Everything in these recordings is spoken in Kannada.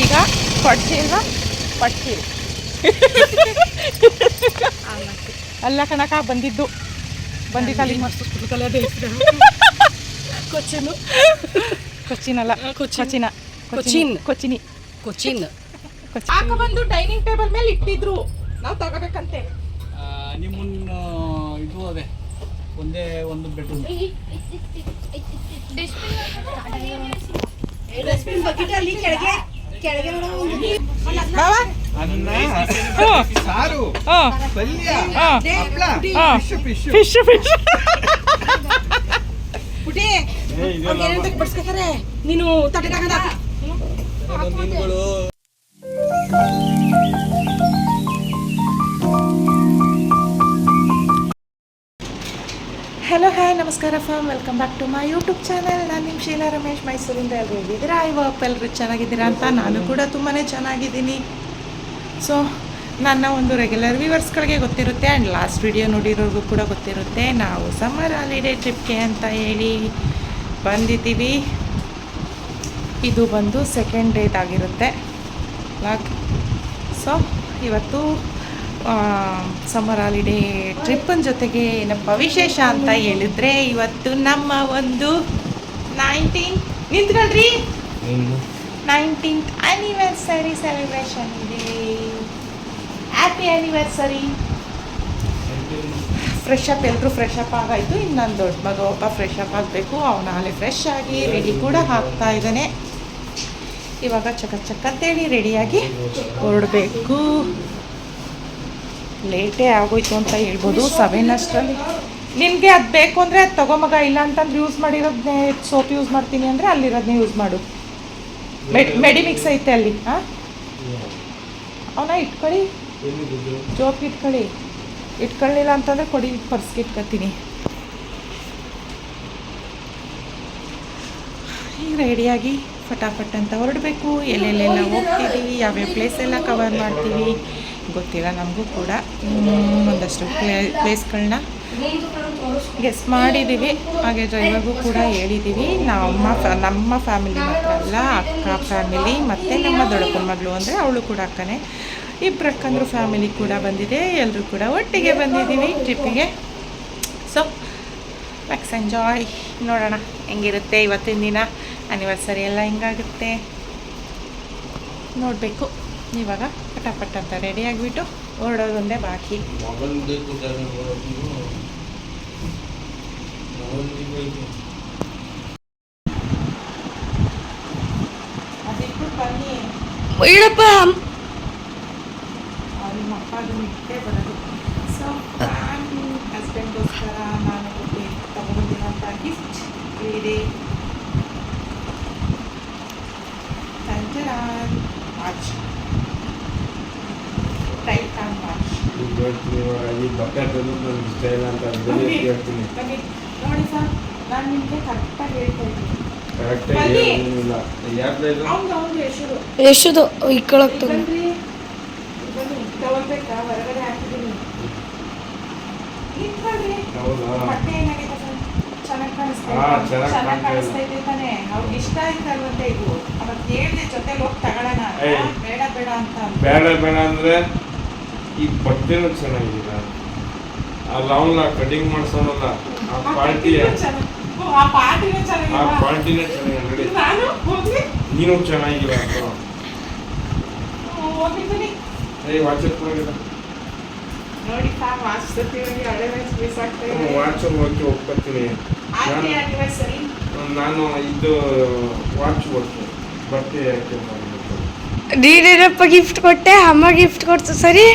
ಈಗ ಪಟ್ಟಿ ಅಲ್ವಾ ಪಡ್ಚಿ ಅಲ್ಲ ಕಣಕ ಬಂದಿದ್ದು ಬಂದಿದ್ದಲ್ಲಿ ಕೊಚ್ಚಿನು ಕೊಚ್ಚಿನಲ್ಲ ಕೊಚ್ಚಿನ್. ಕೊಚ್ಚಿನ ಕೊಚ್ಚಿನ್. ಕೊಚ್ಚಿನಿ ಆಕ ಬಂದು ಡೈನಿಂಗ್ ಟೇಬಲ್ ಮೇಲೆ ಇಟ್ಟಿದ್ರು ನಾವು ತಗೋಬೇಕಂತೆ ನಿಮ್ಮನ್ನ ಇದು ಅದೇ ಒಂದೇ ಒಂದು ಬೆಡ್ರೂಮ್ ಡಸ್ಟ್ಬಿನ್ ಬಕೆಟ್ ಅಲ್ಲಿ ಕೆಳಗೆ ಬಾವ. ಸಾರು. ಪಲ್ಯ. ಹಪ್ಳ. ಫಿಶ್ ಫಿಶ್ ಫಿಶ್ ಫಿಶ್ ಪುಟಿ ಏನಂತ ಬಡ್ಸ್ಕೊತಾರೆ ನೀನು ತಟ್ಟೆ ಹಾಕದ ಹಲೋ ಹಾಯ್ ನಮಸ್ಕಾರ form welcome back to my YouTube channel ನಾನು ನಿಮ್ಮ ಶೀಲಾ ರಮೇಶ್, ಮೈಸೂರಿಂದ ಎಲ್ಲರೂ ಹೇಗಿದ್ದೀರಾ? ಐ ವಾಪ್ ಎಲ್ಲರೂ ಚೆನ್ನಾಗಿದ್ದೀರಾ ಅಂತ ನಾನು ಕೂಡ ತುಂಬಾ ಚೆನ್ನಾಗಿದ್ದೀನಿ. ಸೊ ನನ್ನ ಒಂದು ರೆಗ್ಯುಲರ್ ವ್ಯೂವರ್ಸ್ಗಳಿಗೆ ಗೊತ್ತಿರುತ್ತೆ ಆ್ಯಂಡ್ ಲಾಸ್ಟ್ ವಿಡಿಯೋ ನೋಡಿರೋರಿಗೂ ಕೂಡ ಗೊತ್ತಿರುತ್ತೆ. ನಾವು ಸಮ್ಮರ್ ಹಾಲಿಡೇ ಟ್ರಿಪ್ಗೆ ಅಂತ ಹೇಳಿ ಬಂದಿದ್ದೀವಿ. ಇದು ಬಂದು ಸೆಕೆಂಡ್ ಡೇದಾಗಿರುತ್ತೆ ಲಾಕ್ ಸೊ ಇವತ್ತು ಸಮ್ಮರ್ ಹಾಲಿಡೇ ಟ್ರಿಪ್ಪನ ಜೊತೆಗೆ ಏನಪ್ಪ ವಿಶೇಷ ಅಂತ ಹೇಳಿದ್ರೆ ಇವತ್ತು ನಮ್ಮ ಒಂದು ನೈನ್ಟೀನ್ ನಿಂತ್ಕೊಳ್ರಿ. ನೈನ್ಟೀನ್ತ್ ಆ್ಯನಿವರ್ಸರಿ ಸೆಲೆಬ್ರೇಷನ್ ಇದೆ. ಹ್ಯಾಪಿ ಆ್ಯನಿವರ್ಸರಿ ಫ್ರೆಶ್ ಅಪ್ ಎಲ್ಲರೂ ಫ್ರೆಶ್ ಅಪ್ ಆಗಾಯಿತು. ಇನ್ನು ನನ್ನ ದೊಡ್ಡ ಮಗ ಒಬ್ಬ ಫ್ರೆಶ್ ಅಪ್ ಆಗಬೇಕು. ಅವನ ಹಾಲೆ ಫ್ರೆಶ್ ಆಗಿ ರೆಡಿ ಕೂಡ ಹಾಕ್ತಾ ಇದ್ದಾನೆ. ಇವಾಗ ಚಕ ಚಕ್ ಅಂತೇಳಿ ರೆಡಿಯಾಗಿ ಹೊರಡಬೇಕು. ಲೇಟೇ ಆಗೋಯ್ತು ಅಂತ ಹೇಳ್ಬೋದು. ಸೆವೆನ್ ಅಷ್ಟರಲ್ಲಿ. ನಿನಗೆ ಅದು ಬೇಕು ಅಂದರೆ ಅದು ತಗೊಂಬಗ ಇಲ್ಲ ಅಂತಂದ್ರೆ ಯೂಸ್ ಮಾಡಿರೋದನ್ನೇ ಸೋಪ್ ಯೂಸ್ ಮಾಡ್ತೀನಿ ಅಂದರೆ ಅಲ್ಲಿರೋದನ್ನೇ ಯೂಸ್ ಮಾಡು. ಮೆಡಿ ಮೆಡಿಮಿಕ್ಸ್ ಐತೆ ಅಲ್ಲಿ ಹಾಂ ಅವನ ಇಟ್ಕೊಳ್ಳಿ. ಜೋಪ್ ಇಟ್ಕೊಳ್ಳಿ. ಇಟ್ಕೊಳ್ಳಿಲ್ಲ ಅಂತಂದರೆ ಕೊಡಿ, ಪರ್ಸ್ಗೆ ಇಟ್ಕೊತೀನಿ. ಈಗ ರೆಡಿಯಾಗಿ ಫಟಾಫಟ್ ಅಂತ ಹೊರಡಬೇಕು. ಎಲ್ಲೆಲ್ಲೆಲ್ಲ ಹೋಗ್ತೀವಿ, ಯಾವ್ಯಾವ ಪ್ಲೇಸ್ ಎಲ್ಲ ಕವರ್ ಮಾಡ್ತೀವಿ. ಗೊತ್ತಿಲ್ಲ, ನಮಗೂ ಕೂಡ. ಒಂದಷ್ಟು ಪ್ಲೇ ಪ್ಲೇಸ್ಗಳನ್ನ ಗೆಸ್ ಮಾಡಿದ್ದೀವಿ ಹಾಗೆ ಡ್ರೈವರ್ಗೂ ಕೂಡ ಹೇಳಿದ್ದೀವಿ ನಮ್ಮ ಫ್ಯಾ, ನಮ್ಮ ಫ್ಯಾಮಿಲಿ ಮಾತ್ರ ಅಲ್ಲ, ಅಕ್ಕ ಫ್ಯಾಮಿಲಿ ಮತ್ತು ನಮ್ಮ ದೊಡ್ಡಪ್ಪನ ಮಗಳು ಅಂದರೆ ಅವಳು ಕೂಡ ಅಕ್ಕನೇ. ಇಬ್ಬರು ಅಕ್ಕಂದ್ರು ಫ್ಯಾಮಿಲಿ ಕೂಡ ಬಂದಿದೆ ಎಲ್ಲರೂ ಕೂಡ ಒಟ್ಟಿಗೆ ಬಂದಿದ್ದೀವಿ ಟ್ರಿಪ್ಪಿಗೆ ಸೊ ಲೆಟ್ಸ್ ಎಂಜಾಯ್ ನೋಡೋಣ, ಹೆಂಗಿರುತ್ತೆ ಇವತ್ತಿನ ದಿನ. ಆ್ಯನಿವರ್ಸರಿ ಎಲ್ಲ ಹೆಂಗಾಗುತ್ತೆ? ನೋಡಬೇಕು. ಇವಾಗ ಪಟ ಅಂತ ರೆಡಿ ಆಗಿಬಿಟ್ಟು ಹೊರಡೋದೊಂದೇ ಬಾಕಿ. ಅದಿಟ್ಟು ಬನ್ನಿ. ಇಡಪ್ಪ ಅವ್ರ ಮಕ್ಕಳು ಇಟ್ಟೇ ಬರೋದು. ಸೊ ನಾನು ಹಸ್ಬೆಂಡ್ಗೋಸ್ಕರ ನಾನು ತಗೊಂಡಿರೋಂಥ ಗಿಫ್ಟ್ ಇದೆ ಟಂಟರಾನ್ ವಾಚ್ ಟೈಟಾನ್ ವಾಚ್ ಬನ್ನಿ ನೋಡಿ ಸರ್ ನಾನು ನಿಮಗೆ ಕರೆಕ್ಟಾಗಿ ಹೇಳ್ತಾ ಇದ್ದೀನಿ. ಅವ್ನು ಅವ್ನು ಹೆಸರು ಎಷ್ಟದು ಇಕ್ಕಳಕ್ ತಗೊಂಡ್ರಿ ತಗೊಳ್ಬೇಕಾ ಹೊರಗಡೆ ಹಾಕಿದ್ದೀನಿ. ಬಟ್ಟೆ ಏನಾಗಿದೆ ಸರ್? ಚೆನ್ನಾಗಿ ಕಾಣಿಸ್ತಾ ಇದೆ. ಚೆನ್ನಾಗ್ ಕಾಣಿಸ್ತಾ ಇದೆ ತಾನೇ. ಅವ್ರಿಗೆ ಇಷ್ಟ ಆಯ್ತಲ್ವಂತೆ ಇದು. ಅವತ್ತು ಹೇಳಿದೆ ಜೊತೆಲಿ ಹೋಗಿ ತಗೊಳ್ಳೋಣ. ಅಂತ. ಬೇಡ ಬೇಡ ಅಂತ. ಬೇಡ ಬೇಡ ಅಂದ್ರೆ? ಈ ಬಟ್ಟೆನೂ ಚೆನ್ನಾಗಿಲ್ಲ. ಆ ರಾವ್ನ ಕಟಿಂಗ್ ಮಾಡ್ಸೋನಲ್ಲ ಆ ಕಟ್ಟಿದ್ದು ಆ ಪಾರ್ಟಿನೇ ಆ ಚೆನ್ನಾಗಿ ನೋಡಿ. ನಾನು ಚೆನ್ನಾಗಿಲ್ಲ ಅಂತ. ಏ ನೋಡಿ ವಾಚ್ ಹಳೆ ಹೋಗಿ ನಾನು ಇದು ವಾಚ್ ಕೊಡ್ತೀನಿ ಬಟ್ಟೆ ಮಾಡ್ಬೇಕು ನೀನೇನಪ್ಪ ಗಿಫ್ಟ್ ಕೊಟ್ಟೆ ಅಮ್ಮ ಗಿಫ್ಟ್ ಕೊಡ್ತು ಸರಿ?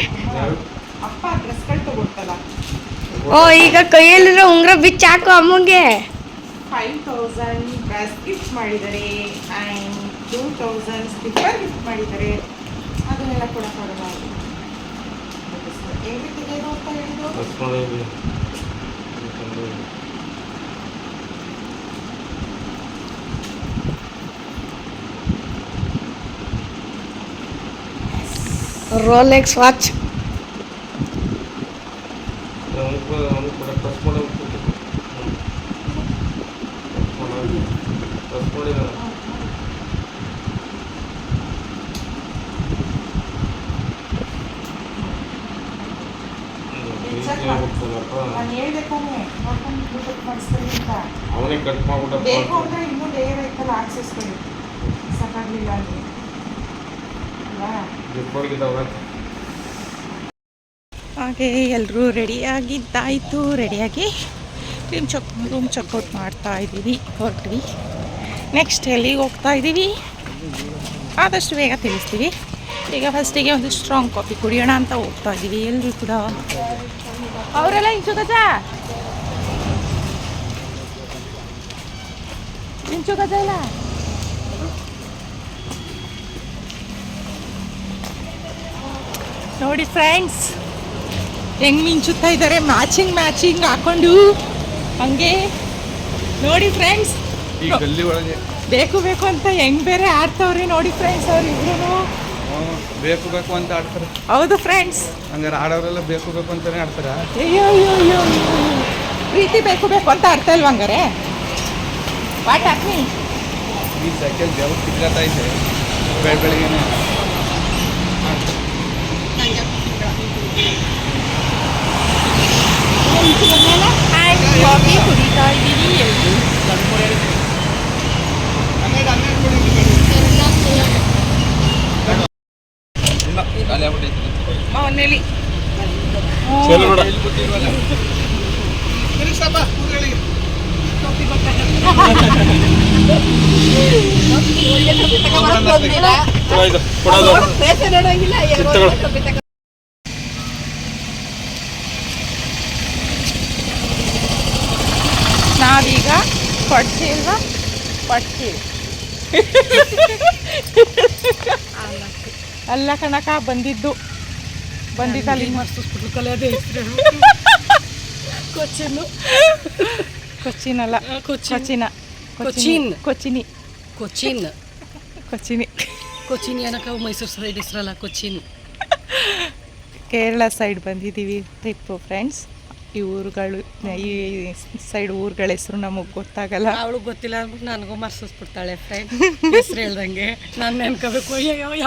ಓ ಈಗ ಕೈಯಲ್ಲಿರೋ ಉಂಗ್ರ ಬಿಚ್ಚಿ ಹಾಕು ಅಮ್ಮಂಗೆ. ಫೈವ್ ತೌಸಂಡ್ ಗಿಫ್ಟ್ ಮಾಡಿದ್ದಾರೆ. And two thousand slipper gift ಮಾಡಿದ್ದಾರೆ. ಅದನ್ನೆಲ್ಲ ಹೇಗೆ ತೆಗೆಯೋದು ಅಂತ ಹೇಳಿದ್ರು? రోలెక్స్ వాచ్ ಹಾಗೆ ಎಲ್ಲರೂ ರೆಡಿಯಾಗಿದ್ದಾಯಿತು. ರೆಡಿಯಾಗಿ ರೂಮ್ ಚಕ್, ರೂಮ್ ಚೆಕ್ಔಟ್ ಮಾಡ್ತಾ ಇದ್ದೀವಿ ಹೊರಟ್ವಿ ನೆಕ್ಸ್ಟ್ ಎಲ್ಲಿಗೆ ಹೋಗ್ತಾ ಇದ್ದೀವಿ? ಆದಷ್ಟು ಬೇಗ ತಿಳಿಸ್ತೀವಿ. ಈಗ ಫಸ್ಟಿಗೆ ಒಂದು ಸ್ಟ್ರಾಂಗ್ ಕಾಫಿ ಕುಡಿಯೋಣ ಅಂತ ಹೋಗ್ತಾ ಇದ್ದೀವಿ ಎಲ್ಲರೂ ಕೂಡ. ಅವರೆಲ್ಲ ಇಂಚುಗಜ ಇಂಚುಗಜ ಇಂಚು ಗಜ ಇಲ್ಲ ನೋಡಿ ಫ್ರೆಂಡ್ಸ್ ಹೆಂಗ್ ಮಿಂಚುತ್ತಾ ಇದ್ದಾರೆ? ಮ್ಯಾಚಿಂಗ್ ಮ್ಯಾಚಿಂಗ್ ಹಾಕೊಂಡು. ಹಂಗೆ. ನೋಡಿ ಫ್ರೆಂಡ್ಸ್ ಬೇಕು ಬೇಕು ಅಂತ ಹೆಂಗ್ ಬೇರೆ ಆಡ್ತಾವ್ರಿ ನೋಡಿ ಫ್ರೆಂಡ್ಸ್ ಅವ್ರು ಇಬ್ರು ಬೇಕು ಬೇಕು ಅಂತ ಆಡ್ತಾರೆ. ಹೌದು ಫ್ರೆಂಡ್ಸ್ ಹಂಗಾರೆ ಆಡೋರೆಲ್ಲ ಬೇಕು ಬೇಕು ಅಂತಾನೆ ಆಡ್ತಾರ? ಅಯ್ಯೋ ಅಯ್ಯೋ ಅಯ್ಯೋ. ಪ್ರೀತಿ ಬೇಕು ಬೇಕು ಅಂತ ಆಡ್ತಾ ಇಲ್ವಾ ಹಂಗಾರೆ? ವಾಟ್ ಹಾಕ್ನಿ ಈ ಸೆಕೆಂಡ್ ದೇವ್ರು ಸಿಗ್ಲತ್ತ ಇದೆ? ಬೆಳ ಬೆಳಿಗ್ಗೆನೆ ಕಾಫಿ ಕುಡಿತಾ ಇದ್ದೀವಿ ಎಲ್ರು. ಖಾಲಿ ಆಗ್ಬಿಟ್ಟೈತೆ ಮನೆಯಲ್ಲಿ ನಾವೀಗ ಪಡ್ಸಿ ಇಲ್ವಾ ಪಡ್ಸಿ ಅಲ್ಲ ಕಣಕ ಬಂದಿದ್ದು. ಬಂದಿದ್ದ ಅಲ್ಲಿ ಮಾಡಿಸ್ಬಿಟ್ಲು ಕಲಿಯೋದೇ ಕೊಚ್ಚಿನ್ ಕೊಚ್ಚಿನ್ ಅಲ್ಲ ಕೊಚ್ಚಿನ್. ಕೊಚ್ಚಿನ. ಕೊಚ್ಚಿನ್. ಕೊಚ್ಚಿನಿ. ಕೊಚ್ಚಿನ್. ಕೊಚ್ಚಿನಿ. ಏನಕ್ಕ ಮೈಸೂರು ಸೈಡ್ ಹೆಸರಲ್ಲ ಕೊಚ್ಚಿನ್. ಕೇರಳ ಸೈಡ್ ಬಂದಿದ್ದೀವಿ ಟ್ರಿಪ್ಪು ಫ್ರೆಂಡ್ಸ್ ಈ ಊರುಗಳು ಈ ಸೈಡ್ ಊರುಗಳ ಹೆಸರು ನಮಗೆ ಗೊತ್ತಾಗಲ್ಲ. ಅವಳು ಗೊತ್ತಿಲ್ಲ ಅಂದ್ಬಿಟ್ಟು ನನಗೂ ಮರ್ಸಿಸ್ಬಿಡ್ತಾಳೆ ಫ್ರೆಂಡ್ ಹೆಸರು ಹೇಳ್ದಂಗೆ. ನಾನು ನೆನ್ಕೋಬೇಕು.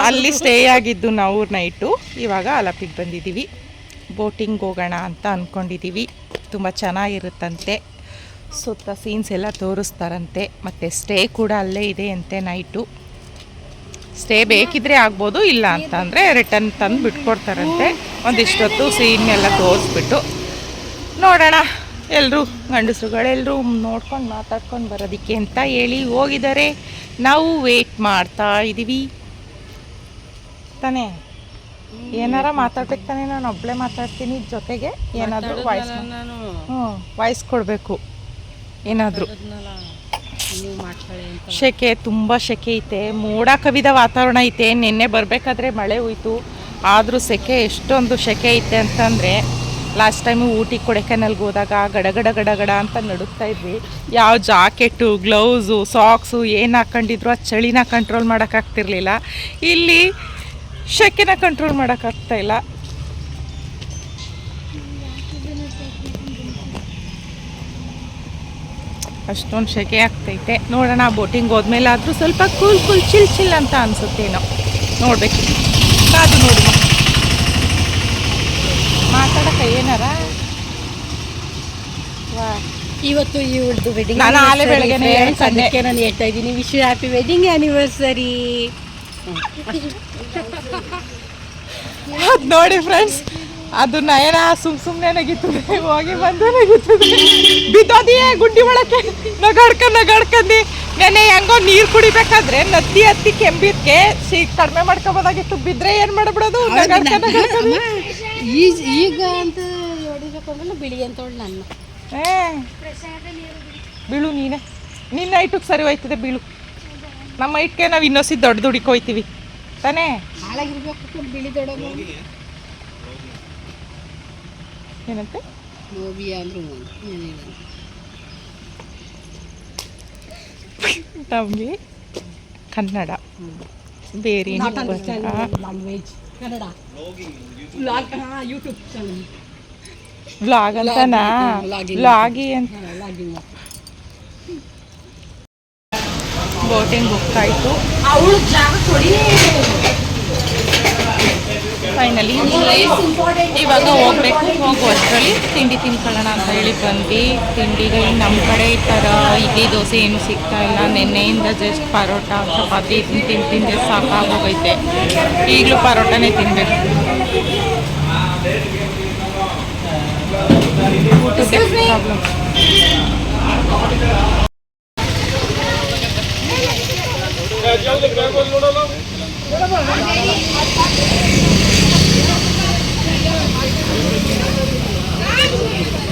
ಅಲ್ಲಿ ಸ್ಟೇ ಆಗಿದ್ದು ನಾವು ನೈಟು ಇವಾಗ ಅಲಪಿಗೆ ಬಂದಿದ್ದೀವಿ ಬೋಟಿಂಗ್ ಹೋಗೋಣ ಅಂತ ಅಂದ್ಕೊಂಡಿದ್ದೀವಿ ತುಂಬ ಚೆನ್ನಾಗಿರುತ್ತಂತೆ. ಸುತ್ತ ಸೀನ್ಸ್ ಎಲ್ಲ ತೋರಿಸ್ತಾರಂತೆ. ಮತ್ತು ಸ್ಟೇ ಕೂಡ ಅಲ್ಲೇ ಇದೆ ಅಂತೆ ನೈಟು ಸ್ಟೇ ಬೇಕಿದ್ರೆ ಆಗ್ಬೋದು ಇಲ್ಲ ಅಂತ ಅಂದರೆ ರಿಟರ್ನ್ ತಂದು ಬಿಟ್ಕೊಡ್ತಾರಂತೆ ಒಂದಿಷ್ಟೊತ್ತು ಸೀನ್ ಎಲ್ಲ ತೋರಿಸ್ಬಿಟ್ಟು. ನೋಡೋಣ. ಎಲ್ಲರೂ ಗಂಡಸರುಗಳೆಲ್ಲರೂ ನೋಡ್ಕೊಂಡು ಮಾತಾಡ್ಕೊಂಡು ಬರೋದಕ್ಕೆ ಅಂತ ಹೇಳಿ ಹೋಗಿದ್ದಾರೆ. ನಾವು ವೇಟ್ ಮಾಡ್ತಾ ಇದ್ದೀವಿ ತಾನೇ ಏನಾರ ಮಾತಾಡ್ಬೇಕು ತಾನೆ ನಾನು ಒಬ್ಬಳೇ ಮಾತಾಡ್ತೀನಿ ಜೊತೆಗೆ. ಏನಾದರೂ ವಾಯ್ಸ್ ನಾನು. ಹ್ಞೂ ವಾಯ್ಸ್ ಕೊಡಬೇಕು. ಏನಾದರೂ. ಸೆಕೆ ತುಂಬ ಸೆಕೆ ಐತೆ. ಮೋಡ ಕವಿದ ವಾತಾವರಣ ಐತೆ. ನಿನ್ನೆ ಬರಬೇಕಾದ್ರೆ ಮಳೆ ಹೋಯ್ತು. ಆದರೂ ಸೆಕೆ ಎಷ್ಟೊಂದು ಸೆಕೆ ಐತೆ ಅಂತಂದರೆ ಲಾಸ್ಟ್ ಟೈಮು ಊಟಿ ಕೊಡೆಕೆನಲ್ಗೆ ಹೋದಾಗ ಗಡಗಡ ಗಡಗಡ ಅಂತ ನಡುಗ್ತಾ ಇದ್ವಿ. ಯಾವ ಜಾಕೆಟು ಗ್ಲೌಸು ಸಾಕ್ಸು ಏನು ಹಾಕ್ಕೊಂಡಿದ್ರು ಆ ಚಳಿನ ಕಂಟ್ರೋಲ್ ಮಾಡೋಕ್ಕಾಗ್ತಿರ್ಲಿಲ್ಲ ಇಲ್ಲಿ ಶೆಕೆನ ಕಂಟ್ರೋಲ್ ಮಾಡೋಕ್ಕಾಗ್ತಾ ಇಲ್ಲ. ಅಷ್ಟೊಂದು ಶೆಕೆ ಆಗ್ತೈತೆ. ನೋಡೋಣ ಬೋಟಿಂಗ್ ಹೋದ್ಮೇಲೆ ಆದರೂ ಸ್ವಲ್ಪ ಕೂಲ್ ಕೂಲ್ ಚಿಲ್ ಚಿಲ್ ಅಂತ ಅನಿಸುತ್ತೇನೋ. ನೋಡಬೇಕು. ಕಾದು ನೋಡುವ ಮಾತಾಡಕ ಏನಾರ? ವಾ. ಇವತ್ತು ಉಳಿದು ವೆಡ್ಡಿಂಗ್ ನಾನು ಆಲೆ ಬೆಳಗ್ಗೆನೇ ಹೇಳ್ಕೊಂಡೆ. ಅದಕ್ಕೆ ನಾನು ಹೇಳ್ತಾ ಇದ್ದೀನಿ ವಿಶ್ ಹ್ಯಾಪಿ ವೆಡ್ಡಿಂಗ್ ಆ್ಯನಿವರ್ಸರಿ ಅದು ನೋಡಿ ಫ್ರೆಂಡ್ಸ್ ಅದು ನಯನ ಸುಮ್ ಸುಮ್ಮನೆ ನಗಿತದೆ ಹೋಗಿ ಬಂದು ನಗಿತದೆ. ಬಿದ್ದೋದಿಯೇ ಗುಂಡಿ ಒಳಕ್ಕೆ ನಗಾಡ್ಕ ನಗಾಡ್ಕಂದು. ನೆನೆ ಹೆಂಗೋ ನೀರು ಕುಡಿಬೇಕಾದ್ರೆ ನದಿ ಹತ್ತಿ ಕೆಂಬಿದ್ಕೆ ಸಿ ಕಡಿಮೆ ಮಾಡ್ಕೋಬೋದಾಗಿತ್ತು. ಬಿದ್ರೆ ಏನು ಮಾಡ್ಬಿಡೋದು? ನಗಾಡ್ಕ ನಗಾಡ್ಕೊಂಡ್ ಈಗ ಈಗ ಅಂತ ಹೊಡಿಬೇಕು ಅಂದ್ರೆ ಬಿಳಿ ಅಂತ ಹೇಳಿ ನನ್ನ. ಏ ಬೀಳು ನೀನೆ. ನಿನ್ನ ಐಟಕ್ಕೆ ಸರಿ ಹೋಯ್ತದೆ ಬೀಳು. ನಮ್ಮ ಐಟ್ಗೆ ನಾವು ಇನ್ನೊಸಿ ದೊಡ್ಡ ದುಡಿಕೆ ಹೋಯ್ತೀವಿ. ತಾನೇ? ಹಾಳಾಗಿರ್ಬೇಕು ಬಿಳಿ ದೊಡ್ಡ ಏನಂತೆ? ಗೋಬಿ ಅಂದ್ರು ನಮಗೆ ಕನ್ನಡ. ಬೇರೆ ಲ್ಯಾಂಗ್ವೇಜ್ ಕನ್ನಡ. ವ್ಲಾಗ್ ಹಾ ಯೂಟ್ಯೂಬ್ ಚಾನಲ್ ವ್ಲಾಗ್ ಅಂತನಾ. ವ್ಲಾಗಿ ಅಂತ. ವ್ಲಾಗಿಂಗ್ ಬೋಟಿಂಗ್ ಹೋಗ್ತಾಯಿತ್ತು ಅವಳು ಜಾಗ ಕೊಡಿ. ಫೈನಲಿ ಇವಾಗ ಹೋಗ್ಬೇಕು ಹೋಗುವಷ್ಟರಲ್ಲಿ ತಿಂಡಿ ತಿನ್ಕೊಳ್ಳೋಣ ಅಂತ ಹೇಳಿ ಬಂದು ತಿಂಡಿಗೆ ನಮ್ಮ ಕಡೆ ಈ ಥರ ಇಡ್ಲಿ ದೋಸೆ ಏನು ಸಿಗ್ತಾ ಇಲ್ಲ. ನಿನ್ನೆಯಿಂದ ಜಸ್ಟ್ ಪರೋಟ ಚಪಾತಿ ತಿಂದು ತಿಂದು ತಿಂದೆ ಸಾಕಾಗೋಗೈತೆ. ಈಗಲೂ ಪರೋಟನೇ ತಿನ್ನಬೇಕು ಊಟಕ್ಕೆ ಪ್ರಾಬ್ಲಮ್ ಏ ಗುಜಾ ಬೇಗ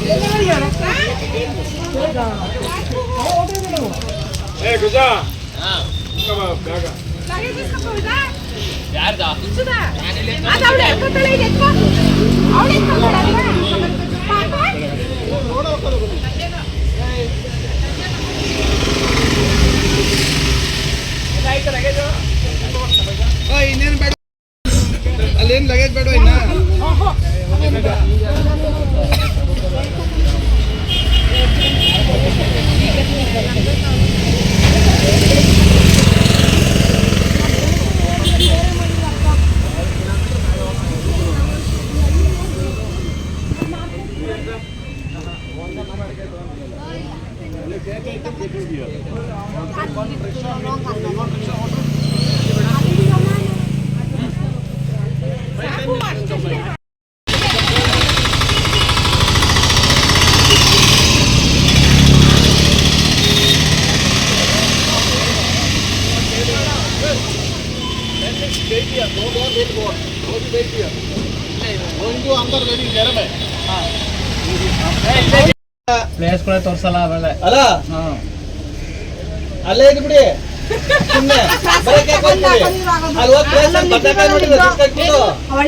ಇನ್ನೇನು ಬೇಡ. ಅಲ್ಲೇನು ಲಗೇಜ್ ಬೇಡ ಇನ್ನ? ಪ್ಲೇಸ್ಗಳೇ ತೋರ್ಸಲ್ಲ ಆಮೇಲೆ. ಅಲ್ಲ? ಅಲ್ಲೇ ಇದು ಬಿಡಿ. ಬರಕ್ಕೆ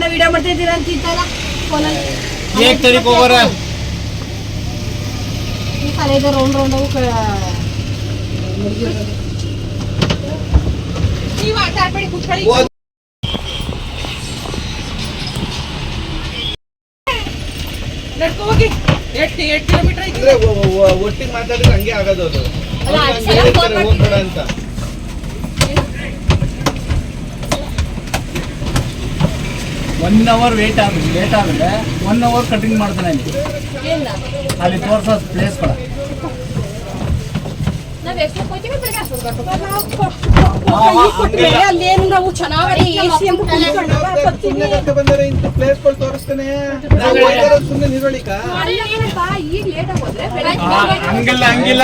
ವಿಡಿಯೋ ಫೋನಲ್ಲಿ. ಹೋಗೋರ? ಈ ಕಲೆದ ರೌಂಡ್ ರೌಂಡ್ ಅವು ಹೋದ್- ನಡ್ಕೊ ಹೋಗಿ. ಎಷ್ಟು ಎಷ್ಟು ಕಿಲೋಮೀಟರ್ ಐತೆ ಅಂದ್ರೆ ಒ- ಒ- ಒಟ್ಟಿಗೆ ಮಾತಾಡಿದ್ರೆ ಹಂಗೆ ಆಗೋದು ಅದು. ಅವ್ರು ಹಂಗೆ ಹೇಳ್ತಾರೆ, ಹೋಗ್ಬೇಡ ಅಂತ. ಒನ್ ಅವರ್ ವೇಟ್ ಆಗ ಲೇಟ್ ಆದ್ರೆ ಒನ್ ಅವರ್ ಕಟಿಂಗ್ ಮಾಡ್ತಾನೆ ಅಲ್ಲಿ. ಅಲ್ಲಿ ತೋರ್ಸೋ ಪ್ಲೇಸ್ ಅಲ್ಲೇನು ನಾವು ಈಗ ಲೇಟ್ ಆಗೋದ್ರೆ ಹಂಗಿಲ್ಲ ಹಂಗಿಲ್ಲ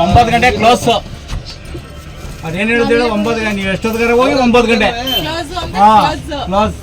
ಒಂಬತ್ತು ಗಂಟೆ ಕ್ಲೋಸ್ ಅದೇನು ಹೇಳಿದ್ರೆ ಒಂಬತ್ತು ಗಂಟೆ ನೀವು ಎಷ್ಟೊತ್ತಿಗಾರ ಹೋಗಿ ಒಂಬತ್ತು ಗಂಟೆ ಹಾ ಕ್ಲೋಸ್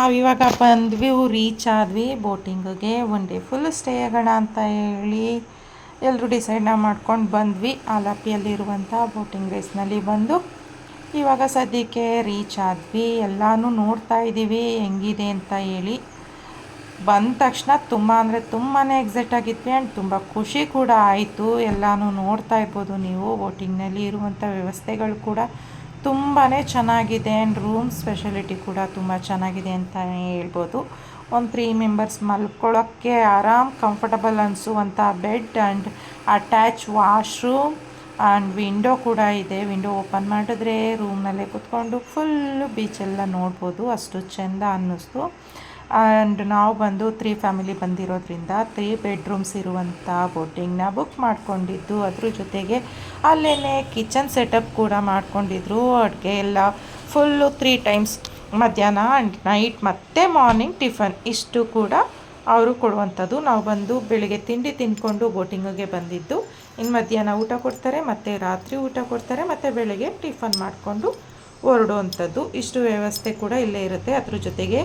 ನಾವಿವಾಗ ಬಂದ್ವಿ ರೀಚ್ ಆದ್ವಿ ಬೋಟಿಂಗಿಗೆ ಒನ್ ಡೇ ಫುಲ್ ಸ್ಟೇ ಆಗೋಣ ಅಂತ ಹೇಳಿ ಎಲ್ಲರೂ ಡಿಸೈಡ್ ಮಾಡ್ಕೊಂಡು ಬಂದ್ವಿ. ಆಲಪಿಯಲ್ಲಿರುವಂಥ ಬೋಟಿಂಗ್ ರೇಸ್ನಲ್ಲಿ ಬಂದು ಇವಾಗ ಸದ್ಯಕ್ಕೆ ರೀಚ್ ಆದ್ವಿ. ಎಲ್ಲನೂ ನೋಡ್ತಾ ಇದ್ದೀವಿ ಹೆಂಗಿದೆ ಅಂತ ಹೇಳಿ. ಬಂದ ತಕ್ಷಣ ತುಂಬ ಅಂದರೆ ತುಂಬಾ ಎಕ್ಸೈಟ್ ಆಗಿದ್ವಿ ಆ್ಯಂಡ್ ತುಂಬ ಖುಷಿ ಕೂಡ ಆಯಿತು. ಎಲ್ಲನೂ ನೋಡ್ತಾ ಇರ್ಬೋದು ನೀವು ಬೋಟಿಂಗ್ನಲ್ಲಿ ಇರುವಂಥ ವ್ಯವಸ್ಥೆಗಳು ಕೂಡ ತುಂಬಾ ಚೆನ್ನಾಗಿದೆ ಆ್ಯಂಡ್ ರೂಮ್ ಸ್ಪೆಷಲಿಟಿ ಕೂಡ ತುಂಬ ಚೆನ್ನಾಗಿದೆ ಅಂತ ಹೇಳ್ಬೋದು. ಒಂದು ತ್ರೀ ಮೆಂಬರ್ಸ್ ಮಲ್ಕೊಳ್ಳೋಕ್ಕೆ ಆರಾಮ್ comfortable ಅನಿಸುವಂಥ bed and attach washroom and window ಕೂಡ ಇದೆ. ವಿಂಡೋ ಓಪನ್ ಮಾಡಿದ್ರೆ ರೂಮ್ನಲ್ಲೇ ಕೂತ್ಕೊಂಡು ಫುಲ್ಲು ಬೀಚೆಲ್ಲ ನೋಡ್ಬೋದು. ಅಷ್ಟು ಚೆಂದ ಅನ್ನಿಸ್ತು. ಆ್ಯಂಡ್ ನಾವು ಬಂದು ತ್ರೀ ಫ್ಯಾಮಿಲಿ ಬಂದಿರೋದ್ರಿಂದ ತ್ರೀ ಬೆಡ್ರೂಮ್ಸ್ ಇರುವಂಥ ಬೋಟಿಂಗ್ನ ಬುಕ್ ಮಾಡಿಕೊಂಡಿದ್ದು. ಅದ್ರ ಜೊತೆಗೆ ಅಲ್ಲೇ ಕಿಚನ್ ಸೆಟಪ್ ಕೂಡ ಮಾಡಿಕೊಂಡಿದ್ರು. ಅಡುಗೆ ಎಲ್ಲ ಫುಲ್ಲು ತ್ರೀ ಟೈಮ್ಸ್ ಮಧ್ಯಾಹ್ನ ಆ್ಯಂಡ್ ನೈಟ್ ಮತ್ತು ಮಾರ್ನಿಂಗ್ ಟಿಫನ್ ಇಷ್ಟು ಕೂಡ ಅವರು ಕೊಡುವಂಥದ್ದು. ನಾವು ಬಂದು ಬೆಳಿಗ್ಗೆ ತಿಂಡಿ ತಿಂದ್ಕೊಂಡು ಬೋಟಿಂಗಿಗೆ ಬಂದಿದ್ದು. ಇನ್ನು ಮಧ್ಯಾಹ್ನ ಊಟ ಕೊಡ್ತಾರೆ, ಮತ್ತು ರಾತ್ರಿ ಊಟ ಕೊಡ್ತಾರೆ, ಮತ್ತು ಬೆಳಗ್ಗೆ ಟಿಫನ್ ಮಾಡಿಕೊಂಡು ಹೊರಡುವಂಥದ್ದು. ಇಷ್ಟು ವ್ಯವಸ್ಥೆ ಕೂಡ ಇಲ್ಲೇ ಇರುತ್ತೆ. ಅದ್ರ ಜೊತೆಗೆ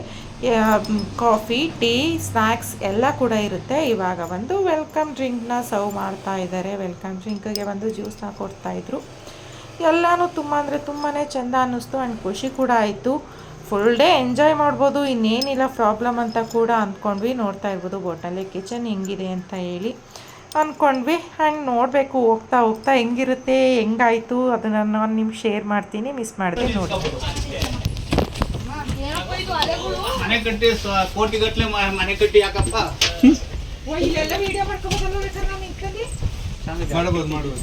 ಕಾಫಿ, ಟೀ ಸ್ನ್ಯಾಕ್ಸ್ ಎಲ್ಲ ಕೂಡ ಇರುತ್ತೆ. ಇವಾಗ ಒಂದು ವೆಲ್ಕಮ್ ಡ್ರಿಂಕ್ನ ಸರ್ವ್ ಮಾಡ್ತಾ ಇದ್ದಾರೆ. ವೆಲ್ಕಮ್ ಡ್ರಿಂಕ್ಗೆ ಒಂದು ಜ್ಯೂಸ್ನ ಕೊಡ್ತಾಯಿದ್ರು ಎಲ್ಲನೂ ತುಂಬ ಅಂದರೆ ತುಂಬಾ ಚೆಂದ ಅನ್ನಿಸ್ತು ಆ್ಯಂಡ್ ಖುಷಿ ಕೂಡ ಆಯಿತು. ಫುಲ್ ಡೇ ಎಂಜಾಯ್ ಮಾಡ್ಬೋದು. ಇನ್ನೇನಿಲ್ಲ ಪ್ರಾಬ್ಲಮ್ ಅಂತ ಕೂಡ ಅಂದ್ಕೊಂಡ್ವಿ. ನೋಡ್ತಾ ಇರ್ಬೋದು, ಬೋಟಲ್ಲಿ ಕಿಚನ್ ಹೆಂಗಿದೆ ಅಂತ ಹೇಳಿ. ಅಂದ್ಕೊಂಡ್ವಿ ಹಂಗೆ ನೋಡಬೇಕು ಹೋಗ್ತಾ ಹೋಗ್ತಾ ಹೆಂಗಿರುತ್ತೆ ಹೆಂಗಾಯಿತು ಅದನ್ನು ನಾನು ನಿಮ್ಗೆ ಶೇರ್ ಮಾಡ್ತೀನಿ ಮಿಸ್ ಮಾಡಿದೆ ನೋಡಿ. ಮನೆ ಕಟ್ಟಿ ಕೋಟಿ ಮನೆ ಕಟ್ಟಿ ಯಾಕಪ್ಪ? ಮಾಡ್ಬೋದು ಮಾಡ್ಬೋದು.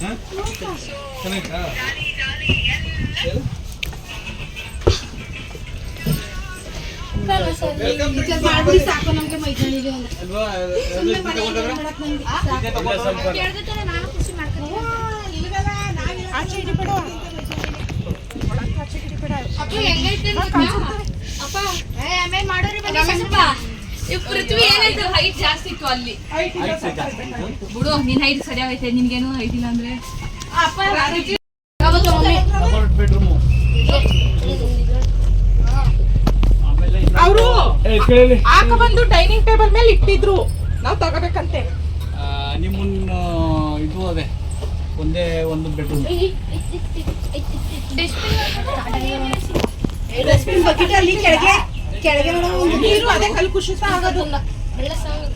ಪೃಥ್ವಿ ಏನಾಯ್ತು ಹೈಟ್ ಜಾಸ್ತಿ ಇತ್ತು ಬಿಡು ನಿನ್ ನಿನ್ಗೇನು ಹೈಟ್ ಇಲ್ಲ ಅಂದ್ರೆ ಪೃಥ್ವಿ ಅವತ್ತು ಮಮ್ಮಿ ಡಬಲ್ ಬೆಡ್ರೂಮು ಆಮೇಲೆ ಇನ್ನೊಂದು- ಅವರು ಏ, ಕೇಳಿ ಆಕ ಬಂದು ಡೈನಿಂಗ್ ಟೇಬಲ್ ಮೇಲೆ ಇಟ್ಟಿದ್ರು ನಾವು ತಗೋಬೇಕಂತೆ ನಿಮ್ಮನ್ನ ಇದು ಅದೇ ಒಂದೇ ಒಂದು ಬೆಡ್ರೂಮ್ ಡಸ್ಟ್ಬಿನ್ ಬಕೆಟ್ ಅಲ್ಲಿ ಕೆಳಗೆ ಕೆಳಗೆ ಒಂದು ನೀರು ಅದೇ ಕಲ್ ಕುಶಿತ ಆಗೋದು ಬೆಳ್ಳ ಸಾಂಗ್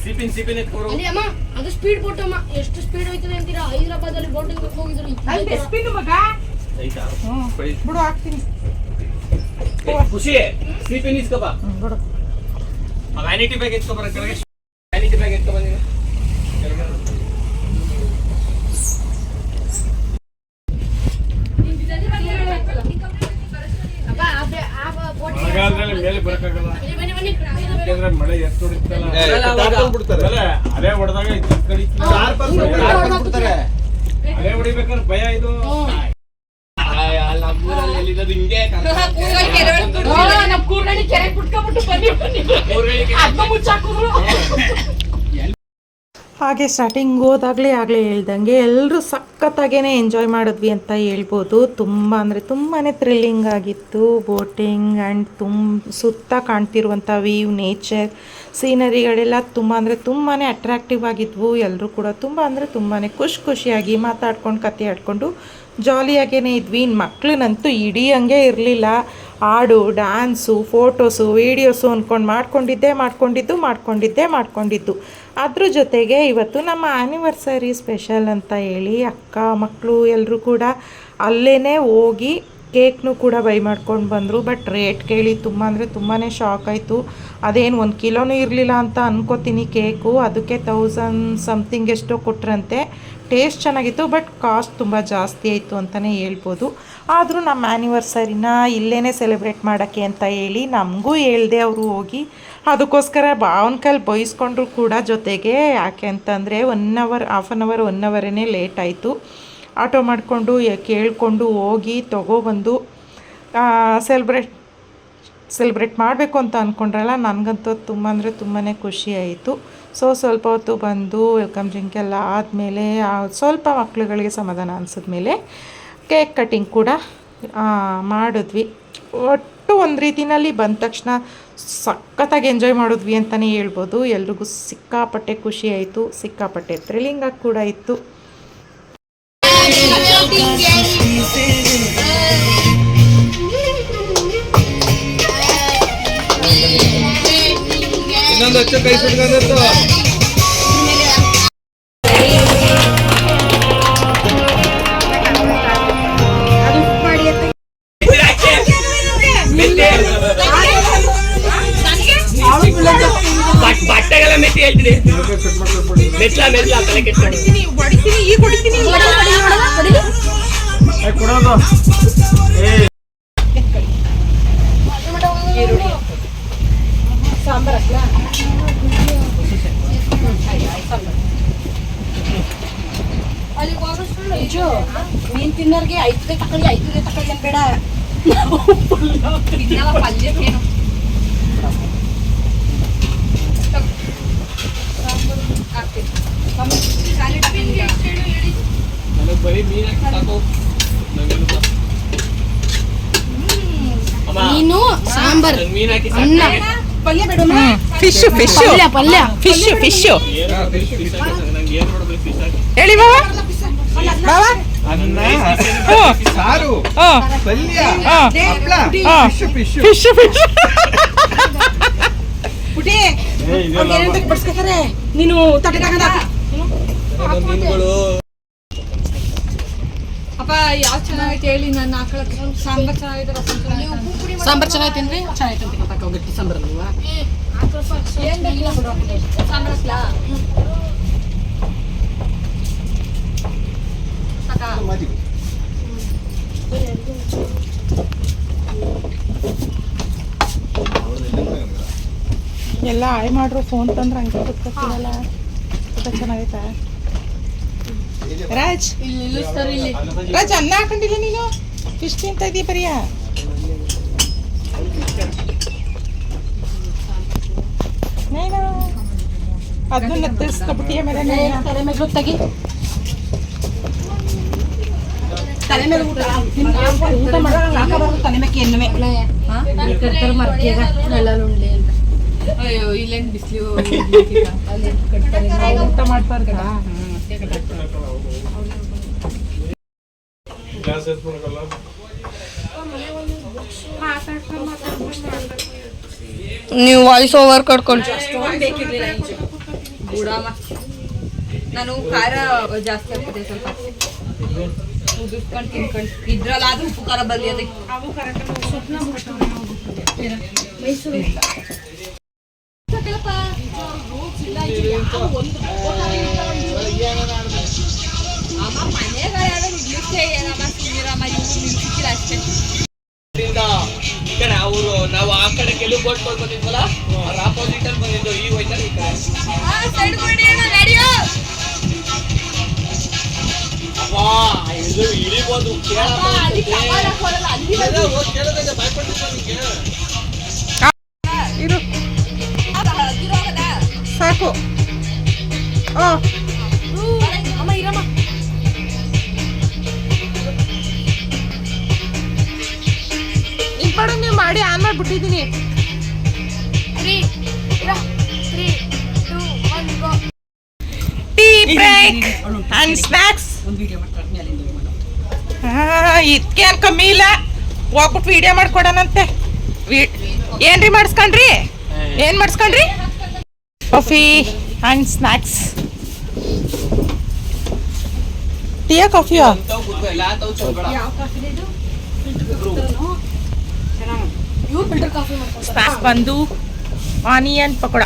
ಸಿಪಿನ್ ಸಿಪಿನ್ ಎತ್ಕೊರು ಅಲ್ಲಿ ಅಮ್ಮ ಅದು ಸ್ಪೀಡ್ ಬೋಟ್ ಅಮ್ಮ ಎಷ್ಟು ಸ್ಪೀಡ್ ಹೋಯ್ತದೆ ಅಂತೀರಾ ಹೈದರಾಬಾದ್ ಅಲ್ಲಿ ಬೋಟಿಂಗ್ ಹೋಗಿದ್ರು ಅಲ್ಲಿ ಡಸ್ಟ್ಬಿನ್ ಮಗ ಬಿಡು ಹಾಕ್ತೀನಿ ಖುಷಿ. ಸಿಪಿನ್ ಇಸ್ಕೊಬ ವ್ಯಾನಿಟಿ ಬ್ಯಾಗ್ ಎತ್ಕೊಬರ ಕೆಳಗೆ. ವ್ಯಾನಿಟಿ ಬ್ಯಾಗ್ ಮಳೆಗಾಲದಲ್ಲಿ ಮೇಲೆ ಬರಕ್ಕಾಗಲ್ಲ. ಬನ್ನಿ ಮಳೆ ಎಷ್ಟು ಹೊಡಿತಲ್ಲ ಅಲೆ ಹೊಡೆದಾಗ. ಅಲೆ ಹೊಡಿಬೇಕಾದ್ರೆ ಭಯ ಇದು. ನಮ್ಮೂರಲ್ಲಿ ಎಲ್ಲಿರೋದು ಹಿಂಗೆ ನಮ್ಮ ಕೂರ್ಗಣಿ ಕೆರೆ ಕುಟ್ಕೊಂಡ್ಬಿಟ್ಟು ಬನ್ನಿ ಬನ್ನಿ. ಅದನ್ನ ಮುಚ್ಚಾಕಿದ್ರು ಹಾಗೆ ಸ್ಟಾರ್ಟಿಂಗ್ ಹೋದಾಗಲೇ ಆಗಲೇ ಹೇಳ್ದಂಗೆ ಎಲ್ಲರೂ ಸಖತ್ತಾಗೇ ಎಂಜಾಯ್ ಮಾಡಿದ್ವಿ ಅಂತ ಹೇಳ್ಬೋದು. ತುಂಬ ಅಂದರೆ ತುಂಬಾ ಥ್ರಿಲ್ಲಿಂಗ್ ಆಗಿತ್ತು. ಬೋಟಿಂಗ್ ಆ್ಯಂಡ್ ತುಂಬ ಸುತ್ತ ಕಾಣ್ತಿರುವಂಥ ವೀವ್ ನೇಚರ್ ಸೀನರಿಗಳೆಲ್ಲ ತುಂಬ ಅಂದರೆ ತುಂಬಾ ಅಟ್ರಾಕ್ಟಿವ್ ಆಗಿದ್ವು. ಎಲ್ಲರೂ ಕೂಡ ತುಂಬ ಅಂದರೆ ತುಂಬಾ ಖುಷಿ ಖುಷಿಯಾಗಿ ಮಾತಾಡ್ಕೊಂಡು ಕತೆ ಆಡ್ಕೊಂಡು ಜಾಲಿಯಾಗೇ ಇದ್ವಿ ಇನ್ನು ಮಕ್ಳನ್ನಂತೂ ಹಂಗೆ ಇರಲಿಲ್ಲ. ಹಾಡು, ಡ್ಯಾನ್ಸು, ಫೋಟೋಸು, ವೀಡಿಯೋಸು ಅಂದ್ಕೊಂಡು ಮಾಡ್ಕೊಂಡಿದ್ದೆ ಮಾಡ್ಕೊಂಡಿದ್ದು ಮಾಡ್ಕೊಂಡಿದ್ದೆ ಮಾಡ್ಕೊಂಡಿದ್ದು. ಅದ್ರ ಜೊತೆಗೆ ಇವತ್ತು ನಮ್ಮ ಆ್ಯನಿವರ್ಸರಿ ಸ್ಪೆಷಲ್ ಅಂತ ಹೇಳಿ ಅಕ್ಕ ಮಕ್ಕಳು ಎಲ್ಲರೂ ಕೂಡ ಅಲ್ಲೇ ಹೋಗಿ ಕೇಕ್ನು ಕೂಡ ಬೈ ಮಾಡ್ಕೊಂಡು ಬಂದರು. ಬಟ್ ರೇಟ್ ಕೇಳಿ ತುಂಬ ಅಂದರೆ ತುಂಬಾ ಶಾಕ್ ಆಯಿತು. ಅದೇನು ಒಂದು ಕಿಲೋನೂ ಇರಲಿಲ್ಲ ಅಂತ ಅನ್ಕೋತೀನಿ ಕೇಕು. ಅದಕ್ಕೆ ತೌಸಂಡ್ ಸಮಥಿಂಗ್ ಎಷ್ಟೋ ಕೊಟ್ರಂತೆ. ಟೇಸ್ಟ್ ಚೆನ್ನಾಗಿತ್ತು, ಬಟ್ ಕಾಸ್ಟ್ ತುಂಬ ಜಾಸ್ತಿ ಆಯಿತು ಅಂತಲೇ ಹೇಳ್ಬೋದು. ಆದರೂ ನಮ್ಮ ಆ್ಯನಿವರ್ಸರಿನ ಇಲ್ಲೇ ಸೆಲೆಬ್ರೇಟ್ ಮಾಡೋಕ್ಕೆ ಅಂತ ಹೇಳಿ ನಮಗೂ ಹೇಳ್ದೆ ಅವರು ಹೋಗಿ. ಅದಕ್ಕೋಸ್ಕರ ಭಾವನ ಕೈಲಿ ಬೈಸ್ಕೊಂಡ್ರು ಕೂಡ ಜೊತೆಗೆ, ಯಾಕೆ ಅಂತಂದರೆ one hour half an hour one ಅವರೇ ಲೇಟ್ ಆಯಿತು. ಆಟೋ ಮಾಡಿಕೊಂಡು ಕೇಳಿಕೊಂಡು ಹೋಗಿ ತೊಗೊಬಂದು ಸೆಲೆಬ್ರೇಟ್ ಸೆಲೆಬ್ರೇಟ್ ಮಾಡಬೇಕು ಅಂತ ಅಂದ್ಕೊಂಡ್ರಲ್ಲ ನನಗಂತೂ ತುಂಬ ಅಂದರೆ ತುಂಬಾ ಖುಷಿ ಆಯಿತು. ಸೊ ಸ್ವಲ್ಪ ಹೊತ್ತು ಬಂದು ವೆಲ್ಕಮ್ ಡ್ರಿಂಕ್ ಎಲ್ಲ ಆದಮೇಲೆ ಸ್ವಲ್ಪ ಮಕ್ಕಳುಗಳಿಗೆ ಸಮಾಧಾನ ಅನಿಸಿದ್ಮೇಲೆ ಕೇಕ್ ಕಟ್ಟಿಂಗ್ ಕೂಡ ಮಾಡಿದ್ವಿ ಒಟ್ಟು ಒಂದು ರೀತಿನಲ್ಲಿ ಬಂದ ತಕ್ಷಣ ಸಖತ್ತಾಗಿ ಎಂಜಾಯ್ ಮಾಡಿದ್ವಿ ಅಂತಲೇ ಹೇಳ್ಬೋದು ಎಲ್ರಿಗೂ ಸಿಕ್ಕಾಪಟ್ಟೆ ಖುಷಿ ಆಯಿತು ಸಿಕ್ಕಾಪಟ್ಟೆ ಥ್ರಿಲ್ಲಿಂಗಾಗಿ ಕೂಡ ಇತ್ತು ಇನ್ನೊಂದು ಹಚ್ಚ ಕೈ ಸುಟ್ಕೊಂಡಿತ್ತು ಬಟ್ಟೆಗೆಲ್ಲ ಮೆಟ್ಟಿ ಹೇಳ್ತೀನಿ. ಮೆಟ್ಲ ಮೆಟ್ಲ ತಲೆ ಕೆಟ್ಕೊಂಡು ಕೊಡೋದು. ಹೋಗೋಷ್ಟು ನಿಜ ಮೀನ್ ತಿನ್ನೋರ್ಗೆ ಐದು ತಕೊಳ್ಳಿ ಐದು ತಕೊಳ್ಳಿ ಏನ್ ಬೇಡ. ತಿನ್ನವ ಪಲ್ಯಕ್ಕೇನು ನನಗೆ ಬರೀ ಮೀನು ನೀನು ಸಾಂಬಾರ್ ನಂಗ್ ಮೀನ್ ಹಾಕಿ ಅನ್ನ. ಪಲ್ಯ ಫಿಶ್ ಫಿಶ್ ಪಲ್ಯ ಪಲ್ಯ ಫಿಶ್ ಫಿಶ್ ಹೇಳಿ ಬಾಬಾ ಫಿಶ್ ಫಿಶ್ ನೀನು ತಟ್ಟೆ ತಗೊಂಡ ಯಾವ ಚೆನ್ನಾಗೈತೆ ಹೇಳಿ ನಾನು ಹಾಕೊಳಕ್ಕೆ ಸಾಂಬಾರ್ ಚೆನ್ನಾಗೈತೆ ರಸಂ ಚೆನ್ನಾಗೈತೆ ಸಾಂಬಾರ್ ಚೆನ್ನಾಗಿ ಅಂದ್ರೆ ಚೆನ್ನಾಗೈತೆ ಅಂತ ಪಾಪ ಗಟ್ಟಿ ಸಾಂಬಾರ್ ಅಲ್ವಾ? ಸಾಂಬಾರ್ ಎಲ್ಲ ಆಯ್ ಮಾಡ್ರು ಫೋನ್ ತಂದ್ರೆ ಹಂಗೆ ಊಟ ಚೆನ್ನಾಗೈತಾ? ರಾಜ್ ಇಲ್ಲಿ ನಿಲ್ಲಿಸ್ತಾರೆ ಇಲ್ಲಿ ರಾಜ್ ಅನ್ನ ಹಾಕೊಂಡಿಲ್ಲ ನೀನು ಫಿಶ್ ತಿಂತ ಇದೀಯ ಬರಿಯಾ ನೇನು ಅದನ್ನ ತಿರ್ಸ್ಕೊಬಿಟ್ಟಿಯ ಮೇಲೆ ನೇನ ತಲೆ ಮೇಲೆ ಗೊತ್ತಾಗಿ ತಲೆ ಮೇಲೆ ಊಟ ಊಟ ಮಾಡೋಣ ಹಾಕಬಾರ್ದು ತಲೆ ಮೇಲೆ ಎಣ್ಣೆ ಕರ್ಕರ್ ಮರ್ಕಿಯಾಗ ನೆಲ್ಲಲ್ಲಿ ಉಂಡ್ಲಿ ಅಂತ ಅಯ್ಯೋ ಇಲ್ಲೇನು ಬಿಸಿಲು ಊಟ ಮಾಡ್ಬಾರ್ದಾ ಗ್ಲಾಸ್ ಎತ್ಕೊಳಕಲ್ಲ ನೀವು ವಾಯ್ಸ್ ಓವರ್ ಕಟ್ಕೊಂಡು ಬುಡಮ್ಮ ನಾನು ಖಾರ ಜಾಸ್ತಿ ಆಗ್ತದೆ ಸ್ವಲ್ಪ. ಉದುರ್ಸ್ಕೊಂಡು ತಿನ್ಕೊಂಡು. ಇದ್ರಲ್ಲಾದ್ರೂ ಉಪ್ಪು ಖಾರ ಬರಲಿ ಅದಕ್ಕೆ. ಕಡೆ ಅವರು ನಾವು ಆ ಕಡೆ ಕೆಲವು ಬೋಟ್ ಬಂದಿದ್ವಲ್ಲ ಅವ್ರ ಆಪೋಸಿಟ್ ಅಲ್ಲಿ ಬಂದಿದ್ದು ಈ ಹೋಯ್ತಾರೆ ಈ ಕಡೆ. ಇಳಿಬೋದು ಕೇಳೋದಕ್ಕೆ ಭಯಪಡ್ತಿದ್ದ ನಿಂಗೆ three two one go tea break and snacks ಇದಕ್ಕೇನು ಕಮ್ಮಿ ಇಲ್ಲ. ಹೋಗ್ಬಿಟ್ಟು ವಿಡಿಯೋ ಮಾಡ್ಕೊಡೋಣಂತೆ. ವಿ- ಏನ್ರಿ ಮಾಡಿಸ್ಕೊಂಡ್ರಿ? ಏನು ಮಾಡಿಸ್ಕೊಂಡ್ರಿ? ಕಾಫಿ ಆ್ಯಂಡ್ ಸ್ನ್ಯಾಕ್ಸ್ ಟೀಯಾ ಕಾಫಿಯಾ ಸ್ನ್ಯಾಕ್ಸ್ ಬಂದು ಆನಿಯನ್ ಪಕೋಡ.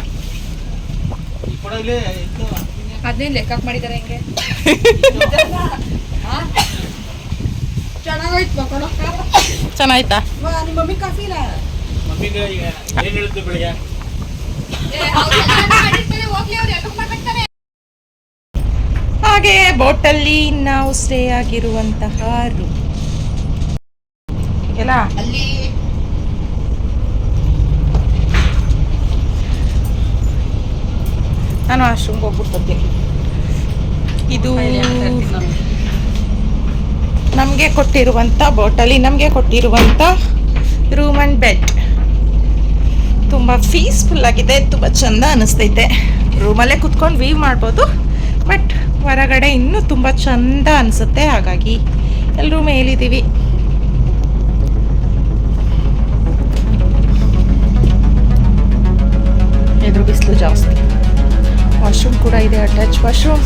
ಅದನ್ನೇ ಲೆಕ್ಕ ಮಾಡಿದ್ದಾರೆ ಹೆಂಗೆ? ಚೆನ್ನಾಯ್ತಾ? ಹಾಗೆ ಬೋಟಲ್ಲಿ ನಾವು ಸ್ಟೇ ಆಗಿರುವಂತಹ ರೂಮ್ ಎಲ್ಲ ಅಲ್ಲಿ ನಾನು ವಾಶ್ರೂಮ್ಗೆ ಹೋಗ್ಬಿಟ್ಟು ಇದು ನಮಗೆ ಕೊಟ್ಟಿರುವಂಥ ಬಾಟಲಿ ನಮಗೆ ಕೊಟ್ಟಿರುವಂಥ ರೂಮ್ ಆ್ಯಂಡ್ ಬೆಡ್ ತುಂಬ ಪೀಸ್ಫುಲ್ ಆಗಿದೆ ತುಂಬ ಚೆಂದ ಅನಿಸ್ತೈತೆ. ರೂಮಲ್ಲೇ ಕುತ್ಕೊಂಡು ವೀವ್ ಮಾಡ್ಬೋದು ಬಟ್ ಹೊರಗಡೆ ಇನ್ನೂ ತುಂಬ ಚೆಂದ ಅನಿಸುತ್ತೆ ಹಾಗಾಗಿ ಎಲ್ಲರೂ ಮೇಲಿದ್ದೀವಿ. ಎದುರು ಬಿಸಿಲು ಜಾಸ್ತಿ. ಕೂಡ ಇದೆ ಅಟ್ಯಾಚ್ ವಾಶ್ರೂಮ್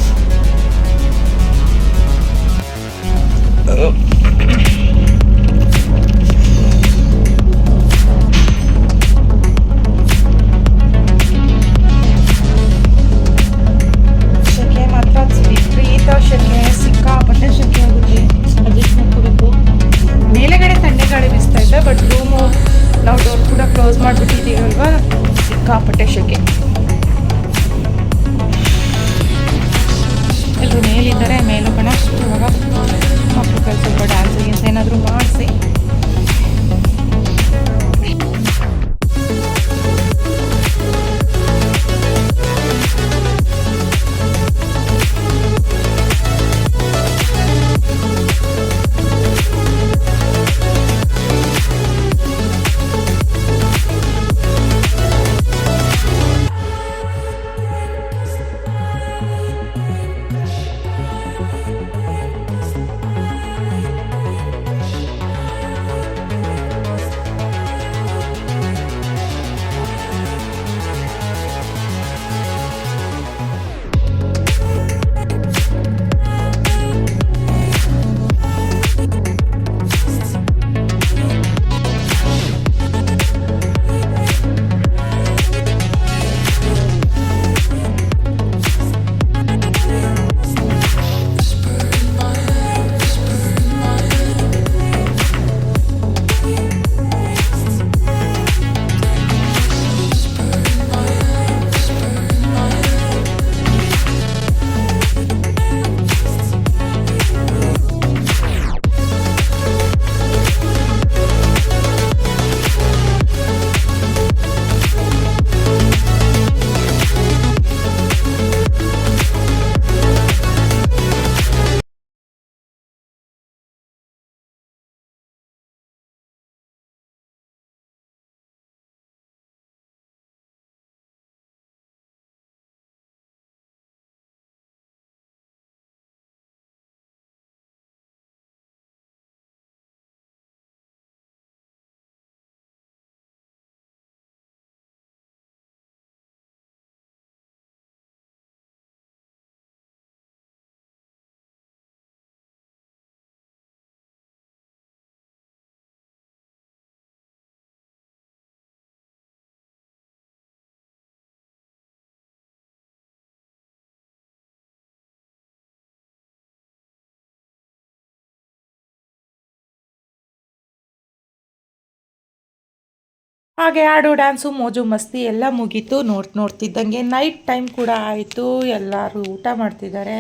ಹಾಗೆ ಹಾಡು, ಡ್ಯಾನ್ಸು, ಮೋಜು, ಮಸ್ತಿ ಎಲ್ಲ ಮುಗೀತು. ನೋಡ್, ನೋಡ್ತಿದ್ದಂಗೆ ನೈಟ್ ಟೈಮ್ ಕೂಡ ಆಯಿತು. ಎಲ್ಲರೂ ಊಟ ಮಾಡ್ತಿದ್ದಾರೆ.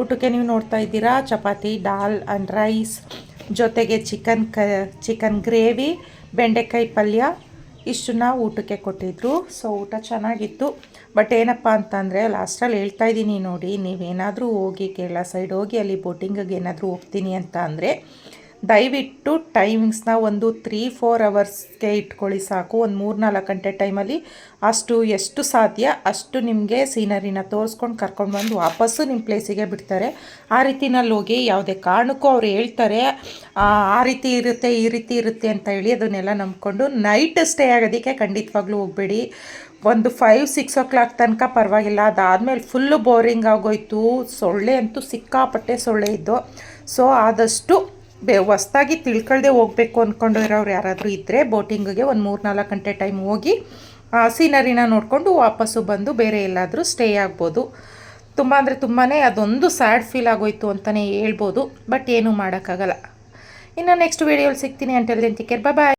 ಊಟಕ್ಕೆ ನೀವು ನೋಡ್ತಾ ಇದ್ದೀರಾ? ಚಪಾತಿ, ದಾಲ್ ಆ್ಯಂಡ್ ರೈಸ್ ಜೊತೆಗೆ ಚಿಕನ್ ಕ ಚಿಕನ್ ಗ್ರೇವಿ ಬೆಂಡೆಕಾಯಿ ಪಲ್ಯ. ಇಷ್ಟನ್ನ ಊಟಕ್ಕೆ ಕೊಟ್ಟಿದ್ರು. ಸೊ ಊಟ ಚೆನ್ನಾಗಿತ್ತು. ಬಟ್ ಏನಪ್ಪ ಅಂತಂದರೆ ಲಾಸ್ಟಲ್ಲಿ ಹೇಳ್ತಾ ಇದ್ದೀನಿ ನೋಡಿ. ನೀವೇನಾದರೂ ಹೋಗಿ ಕೇರಳ ಸೈಡ್ ಹೋಗಿ ಅಲ್ಲಿ ಬೋಟಿಂಗಿಗೆ ಏನಾದರೂ ಹೋಗ್ತೀನಿ ಅಂತ ಅಂದರೆ ದಯವಿಟ್ಟು ಟೈಮಿಂಗ್ಸ್ನ ಒಂದು ತ್ರೀ ಫೋರ್ ಅವರ್ಸ್ಗೆ ಇಟ್ಕೊಳ್ಳಿ ಸಾಕು. ಒಂದು ಮೂರು ನಾಲ್ಕು ಗಂಟೆ ಟೈಮಲ್ಲಿ ಅಷ್ಟು, ಎಷ್ಟು ಸಾಧ್ಯ ಅಷ್ಟು ನಿಮಗೆ ಸೀನರಿನ ತೋರಿಸ್ಕೊಂಡು ಕರ್ಕೊಂಡು ಬಂದು ವಾಪಸ್ಸು ನಿಮ್ಮ ಪ್ಲೇಸಿಗೆ ಬಿಡ್ತಾರೆ. ಆ ರೀತಿನಲ್ಲಿ ಹೋಗಿ ಯಾವುದೇ ಕಾರಣಕ್ಕೂ ಅವ್ರು ಹೇಳ್ತಾರೆ, ಆ ರೀತಿ ಇರುತ್ತೆ, ಈ ರೀತಿ ಇರುತ್ತೆ ಅಂತ ಹೇಳಿ ಅದನ್ನೆಲ್ಲ ನಂಬ್ಕೊಂಡು ನೈಟ್ ಸ್ಟೇ ಆಗೋದಕ್ಕೆ ಖಂಡಿತವಾಗ್ಲೂ ಹೋಗಬೇಡಿ. ಒಂದು ಫೈವ್ ಸಿಕ್ಸ್ ಓ ಕ್ಲಾಕ್ ತನಕ ಪರವಾಗಿಲ್ಲ. ಅದಾದಮೇಲೆ ಫುಲ್ಲು ಬೋರಿಂಗ್ ಆಗೋಯ್ತು. ಸೊಳ್ಳೆ ಅಂತೂ ಸಿಕ್ಕಾಪಟ್ಟೆ ಸೊಳ್ಳೆ ಇದ್ದು. ಸೊ ಆದಷ್ಟು ಬೆ, ಹೊಸ್ದಾಗಿ ತಿಳ್ಕೊಳ್ದೆ ಹೋಗಬೇಕು ಅಂದ್ಕೊಂಡು ಇರೋರು ಯಾರಾದರೂ ಇದ್ದರೆ ಬೋಟಿಂಗಿಗೆ ಒಂದು ಮೂರು ನಾಲ್ಕು ಗಂಟೆ ಟೈಮ್ ಹೋಗಿ ಸೀನರಿನ ನೋಡಿಕೊಂಡು ವಾಪಸ್ಸು ಬಂದು ಬೇರೆ ಎಲ್ಲಾದರೂ ಸ್ಟೇ ಆಗ್ಬೋದು. ತುಂಬ ಅಂದರೆ ತುಂಬಾ ಅದೊಂದು ಸ್ಯಾಡ್ ಫೀಲ್ ಆಗೋಯ್ತು ಅಂತಲೇ ಹೇಳ್ಬೋದು, ಬಟ್ ಏನೂ ಮಾಡೋಕ್ಕಾಗಲ್ಲ. ಇನ್ನು ನೆಕ್ಸ್ಟ್ ವೀಡಿಯೋಲಿ ಸಿಗ್ತೀನಿ. Until then care bye